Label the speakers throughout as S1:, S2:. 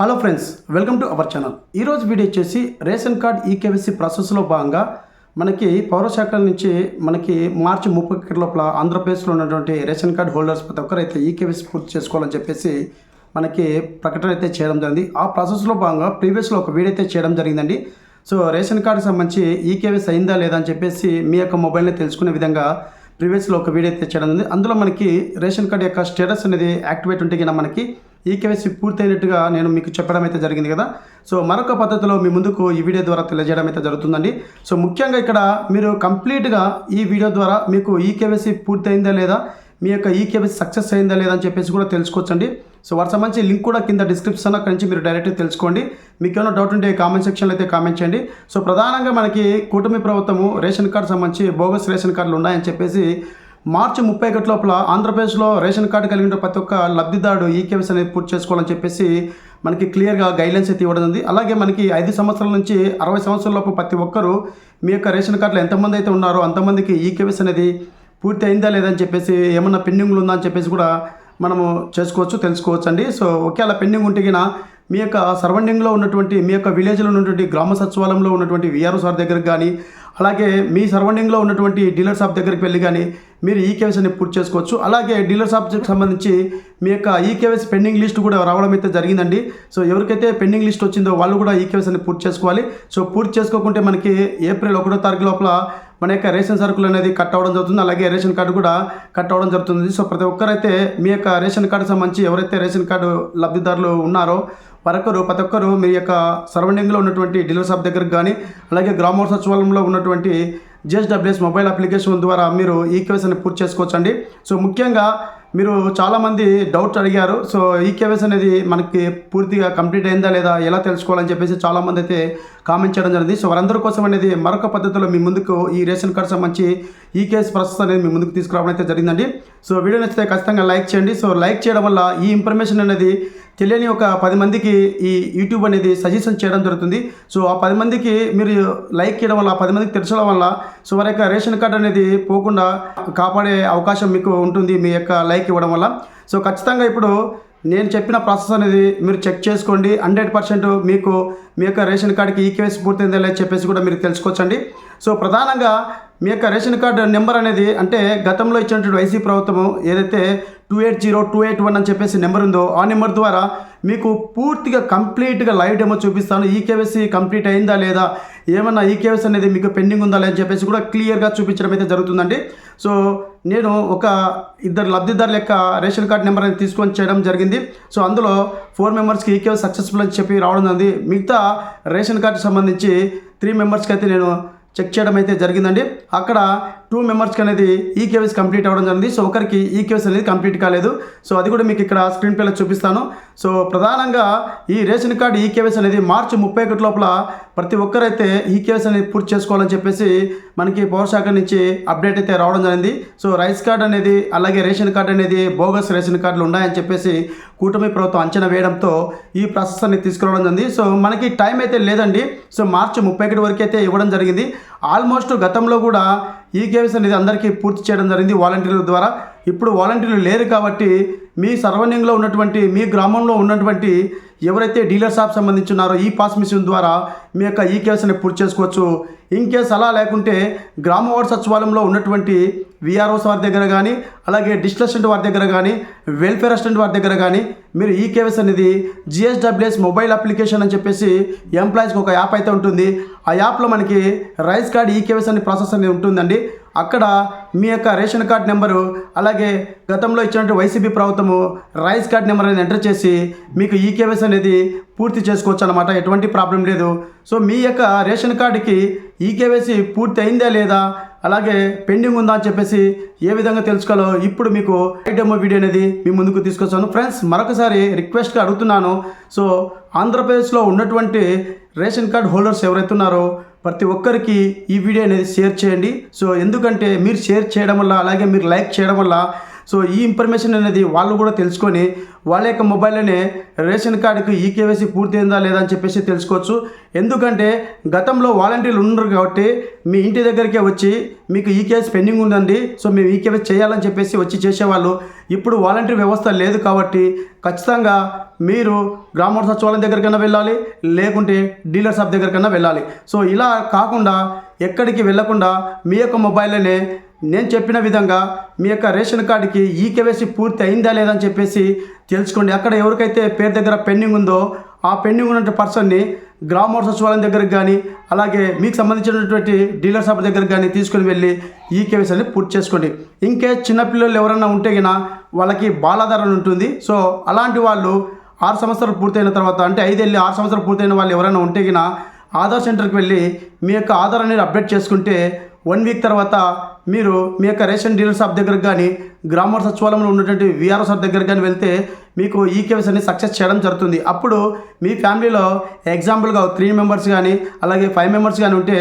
S1: Hello friends welcome to our channel ఈరోజు video వచ్చేసి ration card e KYC ప్రాసెస్లో భాగంగా మనకి పౌర శాఖ నుంచి మనకి మార్చి ముప్పై లోపల ఆంధ్రప్రదేశ్లో ఉన్నటువంటి రేషన్ కార్డ్ హోల్డర్స్ ప్రతి ఒక్కరు అయితే ఈకేవైసీ పూర్తి చేసుకోవాలని చెప్పేసి మనకి ప్రకటన అయితే చేయడం జరిగింది. ఆ ప్రాసెస్లో భాగంగా ప్రీవియస్లో ఒక వీడియో అయితే చేయడం జరిగిందండి. సో రేషన్ కార్డు సంబంధించి ఈకేవీసీ అయిందా లేదా అని చెప్పేసి మీ యొక్క మొబైల్ని తెలుసుకునే విధంగా ప్రీవియస్లో ఒక వీడియో అయితే చేయడం జరిగింది. అందులో మనకి రేషన్ కార్డు యొక్క స్టేటస్ అనేది యాక్టివేట్ ఉంటే కనుక మనకి ఈ కేవైసీ పూర్తయినట్టుగా నేను మీకు చెప్పడం అయితే జరిగింది కదా. సో మరొక పద్ధతిలో మీ ముందుకు ఈ వీడియో ద్వారా తెలియజేయడం అయితే జరుగుతుందండి. సో ముఖ్యంగా ఇక్కడ మీరు కంప్లీట్గా ఈ వీడియో ద్వారా మీకు ఈ కేవైసీ పూర్తయిందా లేదా మీ యొక్క ఈ కేవైసీ సక్సెస్ అయిందా లేదా అని చెప్పేసి కూడా తెలుసుకోవచ్చండి. సో వాటి సంబంధించి లింక్ కూడా కింద డిస్క్రిప్షన్ అక్కడి నుంచి మీరు డైరెక్ట్గా తెలుసుకోండి. మీకు ఏమైనా డౌట్ ఉంటే కామెంట్ సెక్షన్లో అయితే కామెంట్ చేయండి. సో ప్రధానంగా మనకి కూటమి ప్రభుత్వము రేషన్ కార్డు సంబంధించి బోగస్ రేషన్ కార్డులు ఉన్నాయని చెప్పేసి మార్చి ముప్పై ఒకటి లోపల ఆంధ్రప్రదేశ్లో రేషన్ కార్డు కలిగిన ప్రతి ఒక్క లబ్ధిదారుడు ఈ కేవైసీ అనేది పూర్తి చేసుకోవాలని చెప్పేసి మనకి క్లియర్గా గైడ్లైన్స్ అయితే ఇవ్వడం ఉంది అలాగే మనకి ఐదు సంవత్సరాల నుంచి అరవై సంవత్సరాల లోపు ప్రతి ఒక్కరూ మీ యొక్క రేషన్ కార్డులో ఎంతమంది అయితే ఉన్నారో అంతమందికి ఈ కేవైసీ అనేది పూర్తి అయిందా లేదా అని చెప్పేసి ఏమన్నా పెండింగ్లు ఉందా అని చెప్పేసి కూడా మనము చేసుకోవచ్చు తెలుసుకోవచ్చు అండి. సో ఒకవేళ పెండింగ్ ఉంటే మీ యొక్క సరౌండింగ్లో ఉన్నటువంటి మీ యొక్క విలేజ్లో ఉన్నటువంటి గ్రామ సచివాలయంలో ఉన్నటువంటి విఆర్ఓ సార్ దగ్గరకు కానీ అలాగే మీ సరౌండింగ్లో ఉన్నటువంటి డీలర్ షాప్ దగ్గరికి వెళ్ళి కానీ మీరు ఈ కేవైసీని పూర్తి చేసుకోవచ్చు. అలాగే డీలర్ షాప్కి సంబంధించి మీ యొక్క ఈ కేవైసీ పెండింగ్ లిస్ట్ కూడా రావడం అయితే జరిగిందండి. సో ఎవరికైతే పెండింగ్ లిస్ట్ వచ్చిందో వాళ్ళు కూడా ఈ కేవైసీని పూర్తి చేసుకోవాలి. సో పూర్తి చేసుకోకుంటే మనకి ఏప్రిల్ ఒకటో తారీఖు లోపల మన యొక్క రేషన్ సరుకులు అనేది కట్ అవ్వడం జరుగుతుంది. అలాగే రేషన్ కార్డు కూడా కట్ అవ్వడం జరుగుతుంది. సో ప్రతి ఒక్కరైతే మీ యొక్క రేషన్ కార్డు సంబంధించి ఎవరైతే రేషన్ కార్డు లబ్ధిదారులు ఉన్నారో పరొక్కరు ప్రతి ఒక్కరు మీ యొక్క సరౌండింగ్లో ఉన్నటువంటి డీలర్ షాప్ దగ్గరకు కానీ అలాగే గ్రామ సచివాలయంలో ఉన్నటువంటి జిఎస్డబ్ల్యూఎస్ మొబైల్ అప్లికేషన్ ద్వారా మీరు ఈ కేవైసీని పూర్తి చేసుకోవచ్చు అండి సో ముఖ్యంగా మీరు చాలామంది డౌట్ అడిగారు. సో ఈ కేవైసీ అనేది మనకి పూర్తిగా కంప్లీట్ అయిందా లేదా ఎలా తెలుసుకోవాలని చెప్పేసి చాలామంది అయితే కామెంట్ చేయడం జరిగింది. సో వారందరి కోసం అనేది మరొక పద్ధతిలో మీ ముందుకు ఈ రేషన్ కార్డు సంబంధించి ఈ కేసు ప్రాసెస్ అనేది మీ ముందుకు తీసుకురావడం అయితే జరిగిందండి. సో వీడియో నచ్చితే ఖచ్చితంగా లైక్ చేయండి. సో లైక్ చేయడం వల్ల ఈ ఇన్ఫర్మేషన్ అనేది తెలియని ఒక పది మందికి ఈ యూట్యూబ్ అనేది సజెషన్ చేయడం జరుగుతుంది. సో ఆ పది మందికి మీరు లైక్ చేయడం వల్ల పది మందికి తెలచడం వల్ల సో వారి యొక్క రేషన్ కార్డు అనేది పోకుండా కాపాడే అవకాశం మీకు ఉంటుంది. మీ యొక్క లైక్ ఇవ్వడం వల్ల. సో ఖచ్చితంగా ఇప్పుడు నేను చెప్పిన ప్రాసెస్ అనేది మీరు చెక్ చేసుకోండి. హండ్రెడ్ పర్సెంట్ మీకు మీ యొక్క రేషన్ కార్డుకి ఈ కేవైసీ పూర్తయిందా లేదా చెప్పేసి కూడా మీరు తెలుసుకోవచ్చండి. సో ప్రధానంగా మీ యొక్క రేషన్ కార్డు నెంబర్ అనేది అంటే గతంలో ఇచ్చినటువంటి వైసీ ప్రభుత్వం ఏదైతే two eight zero two eight one అని చెప్పేసి నెంబర్ ఉందో ఆ నెంబర్ ద్వారా మీకు పూర్తిగా కంప్లీట్గా లైవ్ డెమో చూపిస్తాను. ఈ కేవైసీ కంప్లీట్ అయిందా లేదా? ఏమన్నా ఈ కేవైసీ అనేది మీకు పెండింగ్ ఉందా లేదని అని చెప్పేసి కూడా క్లియర్గా చూపించడం అయితే జరుగుతుందండి. సో నేను ఒక ఇద్దరు లబ్ధిదారుల యొక్క రేషన్ కార్డ్ నెంబర్ అనేది తీసుకొని చేయడం జరిగింది. సో అందులో ఫోర్ మెంబర్స్కి ఈ సక్సెస్ఫుల్ అని చెప్పి రావడం జరిగింది. మిగతా రేషన్ కార్డు సంబంధించి త్రీ మెంబర్స్కి అయితే నేను చెక్ చేయడం అయితే జరిగిందండి. అక్కడ టూ మెంబర్స్కి అనేది ఈ కేవైసీ కంప్లీట్ అవ్వడం జరిగింది. సో ఒకరికి ఈ కేవైసీ అనేది కంప్లీట్ కాలేదు. సో అది కూడా మీకు ఇక్కడ స్క్రీన్ పేలో చూపిస్తాను. సో ప్రధానంగా ఈ రేషన్ కార్డు ఈ కేవైసీ అనేది మార్చి ముప్పై ఒకటి లోపల ప్రతి ఒక్కరైతే ఈ కేవైసీ అనేది పూర్తి చేసుకోవాలని చెప్పేసి మనకి పౌర శాఖ నుంచి అప్డేట్ అయితే రావడం జరిగింది. సో రైస్ కార్డు అనేది అలాగే రేషన్ కార్డు అనేది బోగస్ రేషన్ కార్డులు ఉన్నాయని చెప్పేసి కూటమి ప్రభుత్వం అంచనా వేయడంతో ఈ ప్రాసెస్ అనేది తీసుకురావడం జరిగింది. సో మనకి టైం అయితే లేదండి. సో మార్చి ముప్పై ఒకటి వరకు అయితే ఇవ్వడం జరిగింది. ఆల్మోస్ట్ గతంలో కూడా ఈ కేవైసీ అనేది అందరికీ పూర్తి చేయడం జరిగింది వాలంటీర్ల ద్వారా. ఇప్పుడు వాలంటీర్లు లేరు కాబట్టి మీ సరౌండింగ్లో ఉన్నటువంటి మీ గ్రామంలో ఉన్నటువంటి ఎవరైతే డీలర్ షాప్ సంబంధించి ఉన్నారో ఈ పాస్ మిషన్ ద్వారా మీ యొక్క ఈ కేసుని పూర్తి చేసుకోవచ్చు. ఇన్ కేసు అలా లేకుంటే గ్రామ వార్డ్ సచివాలయంలో ఉన్నటువంటి విఆర్ఓస్ వారి దగ్గర కానీ అలాగే డిస్ట్రిక్ట్ అసిస్టెంట్ వారి దగ్గర కానీ వెల్ఫేర్ అసిస్టెంట్ వారి దగ్గర కానీ మీరు ఈ కేవైసీ అనేది జిఎస్డబ్ల్యూఎస్ మొబైల్ అప్లికేషన్ అని చెప్పేసి ఎంప్లాయీస్కి ఒక యాప్ అయితే ఉంటుంది. ఆ యాప్లో మనకి రైస్ కార్డ్ ఈ కేవైసీ అనే ప్రాసెస్ అనేది ఉంటుందండి. అక్కడ మీ యొక్క రేషన్ కార్డ్ నెంబరు అలాగే గతంలో ఇచ్చినటువంటి వైసీపీ ప్రభుత్వము రైస్ కార్డ్ నెంబర్ అనేది ఎంటర్ చేసి మీకు ఈ కేవైసీ అనేది పూర్తి చేసుకోవచ్చు అనమాట ఎటువంటి ప్రాబ్లం లేదు. సో మీ యొక్క రేషన్ కార్డుకి ఈ కేవైసీ పూర్తి అయిందా లేదా? అలాగే పెండింగ్ ఉందా అని చెప్పేసి ఏ విధంగా తెలుసుకోవాలో ఇప్పుడు మీకు డెమో వీడియో అనేది మీ ముందుకు తీసుకొచ్చాను. ఫ్రెండ్స్ మరొకసారి రిక్వెస్ట్గా అడుగుతున్నాను. సో ఆంధ్రప్రదేశ్లో ఉన్నటువంటి రేషన్ కార్డ్ హోల్డర్స్ ఎవరైతే ఉన్నారో ప్రతి ఒక్కరికి ఈ వీడియో అనేది షేర్ చేయండి. సో ఎందుకంటే మీరు షేర్ చేయడం వల్ల అలాగే మీరు లైక్ చేయడం వల్ల సో ఈ ఇన్ఫర్మేషన్ అనేది వాళ్ళు కూడా తెలుసుకొని వాళ్ళ యొక్క మొబైల్లోనే రేషన్ కార్డుకి ఈ కేవైసీ పూర్తయిందా లేదా అని చెప్పేసి తెలుసుకోవచ్చు. ఎందుకంటే గతంలో వాలంటీర్లు ఉన్నారు కాబట్టి మీ ఇంటి దగ్గరికే వచ్చి మీకు ఈ కేసు పెండింగ్ ఉందండి. సో మేము ఈ కేవైసీ చేయాలని చెప్పేసి వచ్చి చేసేవాళ్ళు. ఇప్పుడు వాలంటీర్ వ్యవస్థ లేదు కాబట్టి ఖచ్చితంగా మీరు గ్రామ సచివాలయం దగ్గరికైనా వెళ్ళాలి లేకుంటే డీలర్ షాప్ దగ్గరికైనా వెళ్ళాలి. సో ఇలా కాకుండా ఎక్కడికి వెళ్ళకుండా మీ యొక్క మొబైల్లోనే నేను చెప్పిన విధంగా మీ యొక్క రేషన్ కార్డుకి ఈ కేవైసీ పూర్తి అయిందా లేదా అని చెప్పేసి తెలుసుకోండి. అక్కడ ఎవరికైతే పేరు దగ్గర పెండింగ్ ఉందో ఆ పెండింగ్ ఉన్న పర్సన్ని గ్రామ సచివాలయం దగ్గరకు కానీ అలాగే మీకు సంబంధించినటువంటి డీలర్ షాప్ దగ్గరకు కానీ తీసుకుని వెళ్ళి ఈ కేవైసీ అనేది పూర్తి చేసుకోండి. ఇంకే చిన్నపిల్లలు ఎవరైనా ఉంటే గిన వాళ్ళకి బాలాధారణ ఉంటుంది. సో అలాంటి వాళ్ళు ఆరు సంవత్సరాలు పూర్తయిన తర్వాత అంటే ఐదేళ్ళు ఆరు సంవత్సరాలు పూర్తయిన వాళ్ళు ఎవరైనా ఉంటే గిన ఆధార్ సెంటర్కి వెళ్ళి మీ యొక్క ఆధార్ అనేది అప్డేట్ చేసుకుంటే వన్ వీక్ తర్వాత మీరు మీ యొక్క రేషన్ డీలర్ షాప్ దగ్గరకు కానీ గ్రామ సచివాలయంలో ఉన్నటువంటి విఆర్ఓ సార్ దగ్గర కానీ వెళ్తే మీకు ఈ కేవ్స్ అనేది సక్సెస్ చేయడం జరుగుతుంది. అప్పుడు మీ ఫ్యామిలీలో ఎగ్జాంపుల్గా త్రీ మెంబర్స్ కానీ అలాగే ఫైవ్ మెంబర్స్ కానీ ఉంటే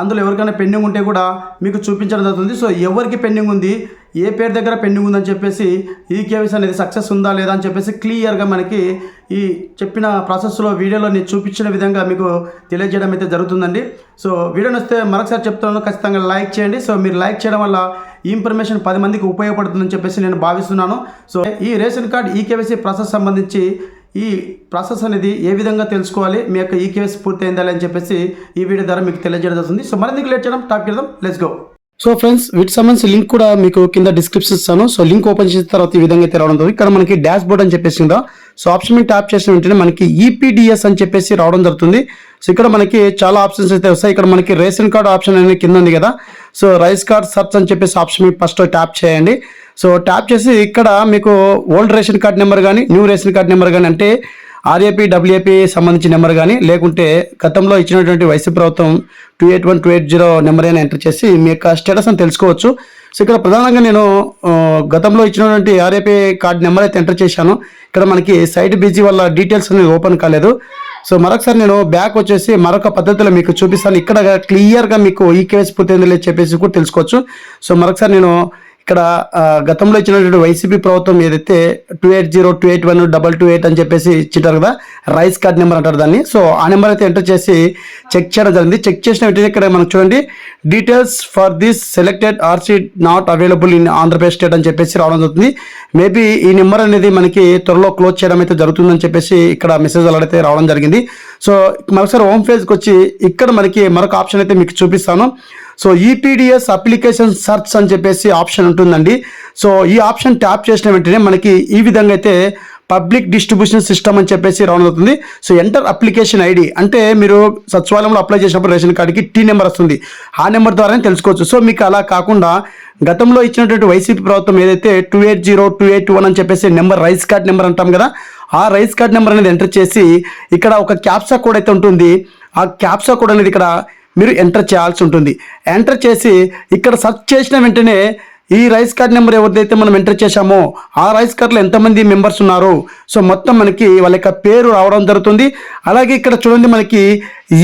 S1: అందులో ఎవరికైనా పెండింగ్ ఉంటే కూడా మీకు చూపించడం జరుగుతుంది. సో ఎవరికి పెండింగ్ ఉంది ఏ పేరు దగ్గర పెండింగ్ ఉందని చెప్పేసి ఈ కేవైసీ అనేది సక్సెస్ ఉందా లేదా అని చెప్పేసి క్లియర్గా మనకి ఈ చెప్పిన ప్రాసెస్లో వీడియోలో నేను చూపించిన విధంగా మీకు తెలియజేయడం అయితే జరుగుతుందండి. సో వీడియో వస్తే మరొకసారి చెప్తాను. ఖచ్చితంగా లైక్ చేయండి. సో మీరు లైక్ చేయడం వల్ల ఈ ఇన్ఫర్మేషన్ పది మందికి ఉపయోగపడుతుందని చెప్పేసి నేను భావిస్తున్నాను. సో ఈ ration card e KYC process సంబంధించి ఈ ప్రాసెస్ అనేది ఏ విధంగా తెలుసుకోవాలి మీ యొక్క ఈ కేవైసీ పూర్తయిందా అని చెప్పేసి ఈ వీడియో ద్వారా మీకు తెలియజేయడం జరుగుతుంది. సో మరింత లేట్ చేయడం టాప్ చేద్దాం లెట్స్ గో సో ఫ్రెండ్స్ వీటికి సంబంధించి లింక్ కూడా మీకు కింద డిస్క్రిప్షన్ ఇస్తాను. సో లింక్ ఓపెన్ చేసిన తర్వాత ఈ విధంగా అయితే రావడం జరుగుతుంది. ఇక్కడ మనకి డాష్ బోర్డ్ అని చెప్పేసి ఉందా? సో ఆప్షన్ మీద ట్యాప్ చేసిన వెంటనే మనకి ఈపీడిఎస్ అని చెప్పేసి రావడం జరుగుతుంది. సో ఇక్కడ మనకి చాలా ఆప్షన్స్ అయితే వస్తాయి. ఇక్కడ మనకి రేషన్ కార్డ్ ఆప్షన్ అనేది కింద ఉంది కదా. సో రైస్ కార్డ్ సర్చ్ అని చెప్పేసి ఆప్షన్ మీద ఫస్ట్ ట్యాప్ చేయండి. సో ట్యాప్ చేసి ఇక్కడ మీకు ఓల్డ్ రేషన్ కార్డ్ నెంబర్ కానీ న్యూ రేషన్ కార్డ్ నెంబర్ కానీ అంటే ఆర్ఏపీ డబ్ల్యూఏపీ సంబంధించిన నెంబర్ కానీ లేకుంటే గతంలో ఇచ్చినటువంటి వైసీపీ ప్రభుత్వం two eight one two eight zero number అయినా ఎంటర్ చేసి మీ యొక్క స్టేటస్ అని తెలుసుకోవచ్చు. సో ఇక్కడ ప్రధానంగా నేను గతంలో ఇచ్చినటువంటి ఆర్ఏపీ కార్డ్ నెంబర్ అయితే ఎంటర్ చేశాను. ఇక్కడ మనకి సైట్ బిజీ వల్ల డీటెయిల్స్ అనేది ఓపెన్ కాలేదు. సో మరొకసారి నేను బ్యాక్ వచ్చేసి మరొక పద్ధతిలో మీకు చూపిస్తాను. ఇక్కడ క్లియర్గా మీకు ఈ కేసు పూర్తయింది లేదు చెప్పేసి కూడా తెలుసుకోవచ్చు. సో మరొకసారి నేను ఇక్కడ గతంలో ఇచ్చినటువంటి వైసీపీ ప్రభుత్వం ఏదైతే two eight zero two eight one double two eight అని చెప్పేసి ఇచ్చింటారు కదా రైస్ కార్డ్ నెంబర్ అంటారు దాన్ని. సో ఆ నెంబర్ అయితే ఎంటర్ చేసి చెక్ చేయడం జరిగింది. చెక్ చేసిన వెంటనే ఇక్కడ మనకు చూడండి details for this selected RC not available in Andhra Pradesh state అని చెప్పేసి రావడం జరుగుతుంది. మేబీ ఈ నెంబర్ అనేది మనకి త్వరలో క్లోజ్ చేయడం అయితే జరుగుతుందని చెప్పేసి ఇక్కడ మెసేజ్ అలాడైతే రావడం జరిగింది. సో మరొకసారి హోమ్ పేజ్కి వచ్చి ఇక్కడ మనకి మరొక ఆప్షన్ అయితే మీకు చూపిస్తాను. సో ఈపీడిఎస్ అప్లికేషన్ సర్చ్ అని చెప్పేసి ఆప్షన్ ఉంటుందండి. సో ఈ ఆప్షన్ ట్యాప్ చేసిన వెంటనే మనకి ఈ విధంగా అయితే పబ్లిక్ డిస్ట్రిబ్యూషన్ సిస్టమ్ అని చెప్పేసి రౌండ్ అవుతుంది సో ఎంటర్ అప్లికేషన్ ఐడి అంటే మీరు సచివాలయంలో అప్లై చేసినప్పుడు రేషన్ కార్డుకి టీ నెంబర్ వస్తుంది. ఆ నెంబర్ ద్వారానే తెలుసుకోవచ్చు. సో మీకు అలా కాకుండా గతంలో ఇచ్చినటువంటి వైసీపీ ప్రభుత్వం ఏదైతే two eight zero two eight one అని చెప్పేసి నెంబర్ రైస్ కార్డ్ నెంబర్ అంటాం కదా ఆ రైస్ కార్డ్ నెంబర్ అనేది ఎంటర్ చేసి ఇక్కడ ఒక క్యాప్సా కోడ్ అయితే ఉంటుంది. ఆ క్యాప్సా కోడ్ అనేది ఇక్కడ మీరు ఎంటర్ చేయాల్సి ఉంటుంది. ఎంటర్ చేసి ఇక్కడ సెర్చ్ చేసిన వెంటనే ఈ రైస్ కార్డ్ నెంబర్ ఎవరిదైతే మనం ఎంటర్ చేశామో ఆ రైస్ కార్డులో ఎంతమంది మెంబర్స్ ఉన్నారు? సో మొత్తం మనకి వాళ్ళ యొక్క పేరు రావడం జరుగుతుంది. అలాగే ఇక్కడ చూడండి మనకి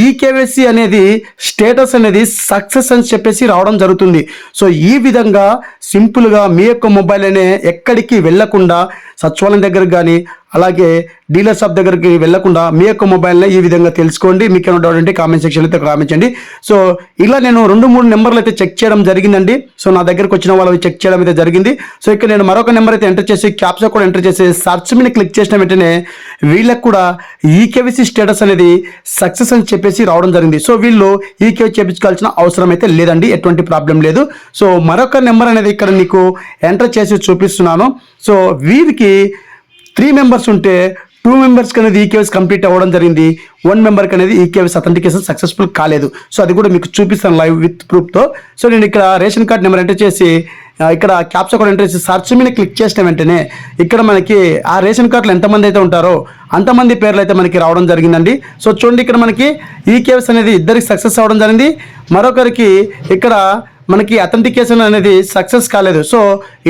S1: ఈకేవైసీ అనేది స్టేటస్ అనేది సక్సెస్ అని చెప్పేసి రావడం జరుగుతుంది. సో ఈ విధంగా సింపుల్గా మీ యొక్క మొబైల్ అనే ఎక్కడికి వెళ్ళకుండా సచివాలయం దగ్గరకు కానీ అలాగే డీలర్ షాప్ దగ్గరికి వెళ్ళకుండా మీ యొక్క మొబైల్ని ఈ విధంగా తెలుసుకోండి. మీకు ఏమైనా డౌట్ అంటే కామెంట్ సెక్షన్లో అయితే కామెంట్ చేయండి సో ఇలా నేను రెండు మూడు నెంబర్లు అయితే చెక్ చేయడం జరిగిందండి. సో నా దగ్గరకు వచ్చిన వాళ్ళు చెక్ చేయడం అయితే జరిగింది. సో ఇక్కడ నేను మరొక నెంబర్ అయితే ఎంటర్ చేసి క్యాప్చర్ కూడా ఎంటర్ చేసి సర్చ్ మీద క్లిక్ చేసిన వెంటనే వీళ్ళకి కూడా ఈకేవీసీ స్టేటస్ అనేది సక్సెస్ అని చెప్పేసి రావడం జరిగింది. సో వీళ్ళు ఈకే చేపించుకోవాల్సిన అవసరం అయితే లేదండి. ఎటువంటి ప్రాబ్లం లేదు. సో మరొక నెంబర్ అనేది ఇక్కడ నీకు ఎంటర్ చేసి చూపిస్తున్నాను. సో వీరికి త్రీ మెంబర్స్ ఉంటే టూ మెంబర్స్కి అనేది ఈకేఎస్ కంప్లీట్ అవ్వడం జరిగింది. వన్ మెంబర్కి అనేది ఈకేఎస్ అథెంటికేషన్ సక్సెస్ఫుల్ కాలేదు. సో అది కూడా మీకు చూపిస్తాను లైవ్ విత్ ప్రూఫ్తో సో నేను ఇక్కడ రేషన్ కార్డ్ నెంబర్ ఎంటర్ చేసి ఇక్కడ క్యాప్చా కూడా ఎంటర్ చేసి సర్చ్ మీద క్లిక్ చేసిన వెంటనే ఇక్కడ మనకి ఆ రేషన్ కార్డులో ఎంతమంది అయితే ఉంటారో అంతమంది పేర్లు అయితే మనకి రావడం జరిగిందండి. సో చూడండి ఇక్కడ మనకి ఈకేఎస్ అనేది ఇద్దరికి సక్సెస్ అవ్వడం జరిగింది. మరొకరికి ఇక్కడ మనకి అథెంటికేషన్ అనేది సక్సెస్ కాలేదు. సో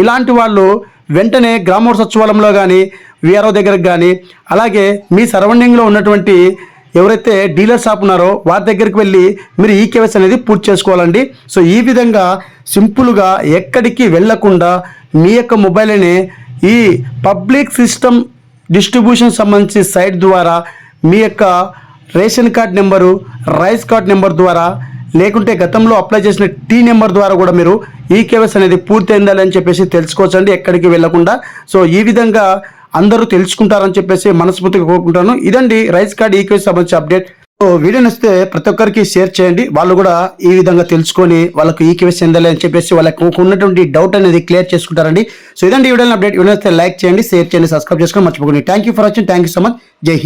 S1: ఇలాంటి వాళ్ళు వెంటనే గ్రామోత్సవాలంలో కానీ విఆర్ఓ దగ్గరకు కానీ అలాగే మీ సరౌండింగ్లో ఉన్నటువంటి ఎవరైతే డీలర్ షాప్ ఉన్నారో వారి దగ్గరికి వెళ్ళి మీరు ఈ కేవైసీ అనేది పూర్తి చేసుకోవాలండి. సో ఈ విధంగా సింపుల్గా ఎక్కడికి వెళ్ళకుండా మీ యొక్క మొబైల్ని ఈ పబ్లిక్ సిస్టమ్ డిస్ట్రిబ్యూషన్ సంబంధించి సైట్ ద్వారా మీ యొక్క ration card number rice card number ద్వారా లేకుంటే గతంలో అప్లై చేసిన టీ నెంబర్ ద్వారా కూడా మీరు ఈ కేవైస్ అనేది పూర్తి అయిందని చెప్పేసి తెలుసుకోవచ్చండి ఎక్కడికి వెళ్ళకుండా. సో ఈ విధంగా అందరూ తెలుసుకుంటారని చెప్పేసి మనస్ఫూర్తిగా కోరుకుంటాను. ఇదండి రైస్ కార్డ్ ఈ సంబంధించి అప్డేట్. సో వీడియో నచ్చితే ప్రతి ఒక్కరికి షేర్ చేయండి. వాళ్ళు కూడా ఈ విధంగా తెలుసుకొని వాళ్ళకు ఈ కేవైసీ చెందాలి అని చెప్పేసి వాళ్ళకు ఉన్నటువంటి డౌట్ అనేది క్లియర్ చేసుకుంటారండి. సో ఇదండి వీడియో అప్డేట్. వీడియో నచ్చితే లైక్ చేయండి షేర్ చేయండి సబ్స్క్రైబ్ చేసుకొని మర్చిపోకండి. Thank you for watching thank you so much Jai Hind.